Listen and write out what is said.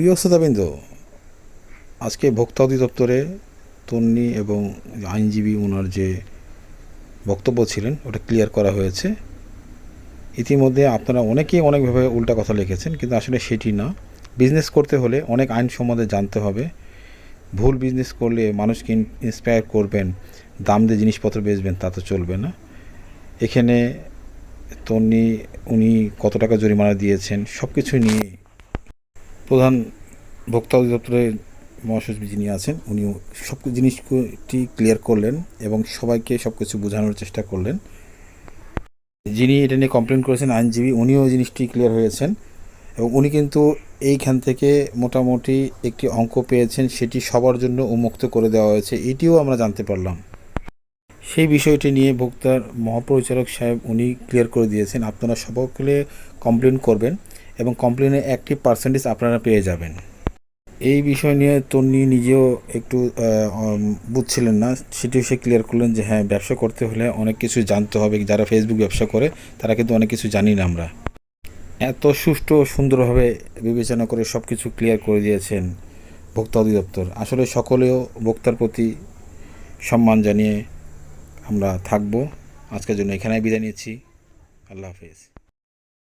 প্রিয় শ্রোতাবৃন্দ, আজকে ভোক্তা অধিদপ্তরে তন্নি এবং আইনজীবী ওনার যে বক্তব্য ছিলেন, ওটা ক্লিয়ার করা হয়েছে। ইতিমধ্যে আপনারা অনেকেই অনেকভাবে উল্টা কথা লিখেছেন, কিন্তু আসলে সেটি না। বিজনেস করতে হলে অনেক আইন সম্বন্ধে জানতে হবে। ভুল বিজনেস করলে মানুষকে ইন্সপায়ার করবেন, দাম দিয়ে জিনিসপত্র বেচবেন, তা তো চলবে না। এখানে তন্নি, উনি কত টাকা জরিমানা দিয়েছেন সব কিছু নিয়ে প্রধান ভোক্তা অধিদপ্তরের মহাসচিব যিনি আছেন উনি সব জিনিসটি ক্লিয়ার করলেন এবং সবাইকে সব কিছু বোঝানোর চেষ্টা করলেন। যিনি এটা নিয়ে কমপ্লেন করেছেন, আইনজীবী, উনিও জিনিসটি ক্লিয়ার হয়েছেন এবং উনি কিন্তু এইখান থেকে মোটামুটি একটি অঙ্ক পেয়েছেন, সেটি সবার জন্য উন্মুক্ত করে দেওয়া হয়েছে, এটিও আমরা জানতে পারলাম। সেই বিষয়টি নিয়ে ভোক্তার মহাপরিচালক সাহেব উনি ক্লিয়ার করে দিয়েছেন। আপনারা সকলে কমপ্লেন করবেন। এবং কমপ্লেনের একটি পার্সেন্টেজ আপনারা পেয়ে যাবেন। এই বিষয় নিয়ে তন্নি নিজেও একটু বুঝছিলেন না। সেটিও সে ক্লিয়ার করলেন যে হ্যাঁ ব্যবসা করতে হলে অনেক কিছু জানতে হবে। যারা ফেসবুক ব্যবসা করে, তারা কিন্তু অনেক কিছু জানি না আমরা। এত সুষ্ঠু সুন্দরভাবে বিবেচনা করে সব কিছু ক্লিয়ার করে দিয়েছেন ভোক্তা অধিদপ্তর। আসলে সকলেও ভোক্তার প্রতি সম্মান জানিয়ে আমরা থাকব। আজকের জন্য এখানেই বিদায় নিচ্ছি। আল্লাহ হাফিজ।